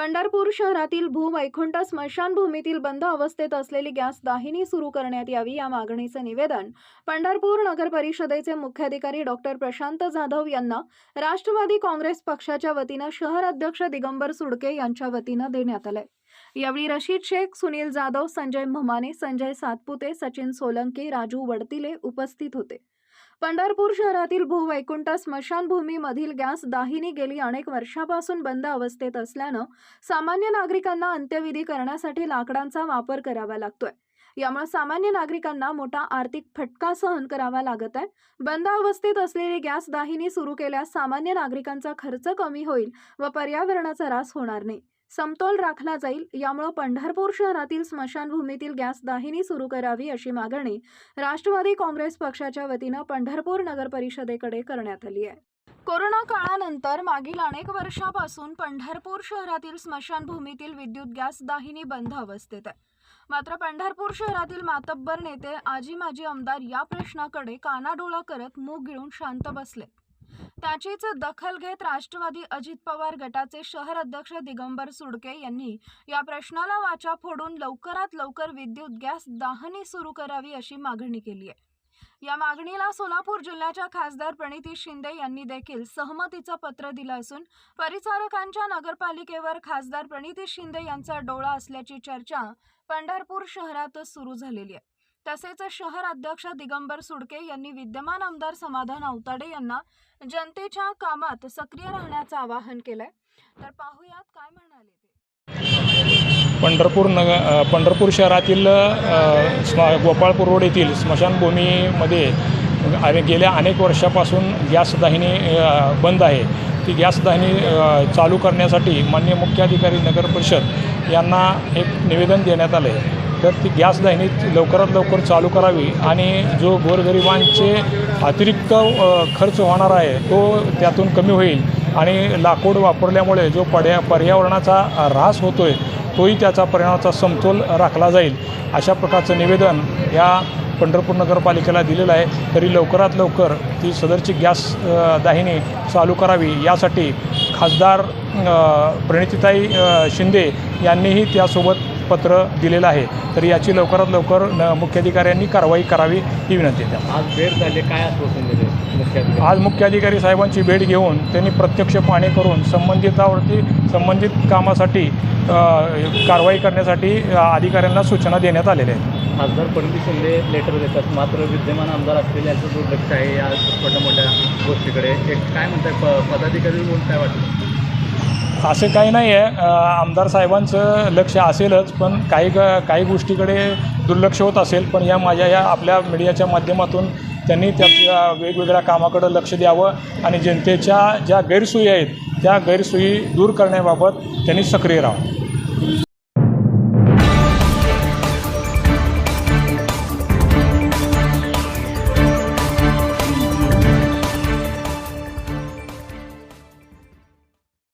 पंढरपूर शहरातील भूवैकुंठ स्मशानभूमीतील बंद अवस्थेत असलेली गॅस दाहिनी सुरू करण्यात यावी या मागणीचे निवेदन पंढरपूर नगर परिषदेचे मुख्याधिकारी डॉक्टर प्रशांत जाधव यांना राष्ट्रवादी काँग्रेस पक्षाच्या वतीनं शहर अध्यक्ष दिगंबर सुडके यांच्या वतीनं देण्यात आलंय. यावेळी रशीद शेख सुनील जाधव संजय म्हमाने संजय सातपुते सचिन सोलंकी राजू वडतिले उपस्थित होते. पंढरपूर शहरातील भूवैकुंठ स्मशानभूमीमधील गॅस दाहिनी गेली अनेक वर्षापासून बंद अवस्थेत असल्यानं सामान्य नागरिकांना अंत्यविधी करण्यासाठी लाकडांचा वापर करावा लागतोय. यामुळे सामान्य नागरिकांना मोठा आर्थिक फटका सहन करावा लागत आहे. बंद अवस्थेत असलेली गॅस दाहिनी सुरू केल्यास सामान्य नागरिकांचा खर्च कमी होईल व पर्यावरणाचा ऱ्हास होणार नाही. समतोल राखला जाईल यामुळे पंढरपूर शहरातील स्मशानभूमीतील गॅस दाहिनी सुरू करावी अशी मागणी राष्ट्रवादी काँग्रेस पक्षाच्या वतीनं पंढरपूर नगर परिषदेकडे करण्यात आली आहे. कोरोना काळानंतर मागील अनेक वर्षापासून पंढरपूर शहरातील स्मशानभूमीतील विद्युत गॅस दाहिनी बंद अवस्थेत आहे. मात्र पंढरपूर शहरातील मातब्बर नेते आजी माजी आमदार या प्रश्नाकडे कानाडोळा करत मूग गिळून शांत बसले. त्याचीच दखल घेत राष्ट्रवादी अजित पवार गटाचे शहर अध्यक्ष दिगंबर सुडके यांनी या प्रश्नाला वाचा फोडून लवकरात लवकर विद्युत गॅस दाहनी सुरू करावी अशी मागणी केली आहे. या मागणीला सोलापूर जिल्ह्याच्या खासदार प्रणिती शिंदे यांनी देखील सहमतीचं पत्र दिलं असून परिचारकांच्या नगरपालिकेवर खासदार प्रणिती शिंदे यांचा डोळा असल्याची चर्चा पंढरपूर शहरातच सुरू झालेली आहे. तसेच शहर अध्यक्ष दिगंबर सुडके यांनी विद्यमान आमदार समाधान अवताडे यांना जनतेच्या कामात सक्रिय राहण्याचं आवाहन केलंय. तर पाहूयात काय म्हणाले ते. पंढरपूर नग पंढरपूर शहरातील स्म गोपाळपूर रोड येथील स्मशानभूमीमध्ये आणि गेल्या अनेक वर्षापासून गॅस दाहिनी बंद आहे. ती गॅस दाहिनी चालू करण्यासाठी माननीय मुख्याधिकारी नगर परिषद यांना एक निवेदन देण्यात आलं आहे तर ती गॅस दाहिनी लवकरात लवकर चालू करावी आणि जो गोरगरिबांचे अतिरिक्त खर्च होणार आहे तो त्यातून कमी होईल. आणि लाकूड वापरल्यामुळे जो पर्या पर्यावरणाचा ऱ्हास होतो आहे तोही त्याचा परिणामाचा समतोल राखला जाईल. अशा प्रकारचं निवेदन या पंढरपूर नगरपालिकेला दिलेलं आहे. तरी लवकरात लवकर ती सदरची गॅस दाहिनी चालू करावी. यासाठी खासदार प्रणितीताई शिंदे यांनीही त्यासोबत पत्र दिलेलं आहे तर याची लवकरात लवकर न मुख्याधिकाऱ्यांनी कारवाई करावी ही विनंती आहे. आज भेट झाली काय आश्वासन दिले आज मुख्याधिकारी साहेबांची भेट घेऊन त्यांनी प्रत्यक्ष पाहणी करून संबंधितावरती संबंधित कामासाठी कारवाई करण्यासाठी अधिकाऱ्यांना सूचना देण्यात आलेल्या आहेत. खासदार पंडित शिंदे लेटर देतात. मात्र विद्यमान आमदार असलेले यांचं दुर्लक्ष आहे या छोट्या मोठ्या गोष्टीकडे. एक काय म्हणताय प पदाधिकारी म्हणून काय वाटतं? असं काही नाही आहे. आमदार साहेबांचं लक्ष असेलच पण काही ग काही गोष्टीकडे दुर्लक्ष होत असेल. पण या माझ्या या आपल्या मीडियाच्या माध्यमातून त्यांनी त्या वेगवेगळ्या कामाकडं लक्ष द्यावं आणि जनतेच्या ज्या गैरसोयी आहेत त्या गैरसोयी दूर करण्याबाबत त्यांनी सक्रिय राहावं.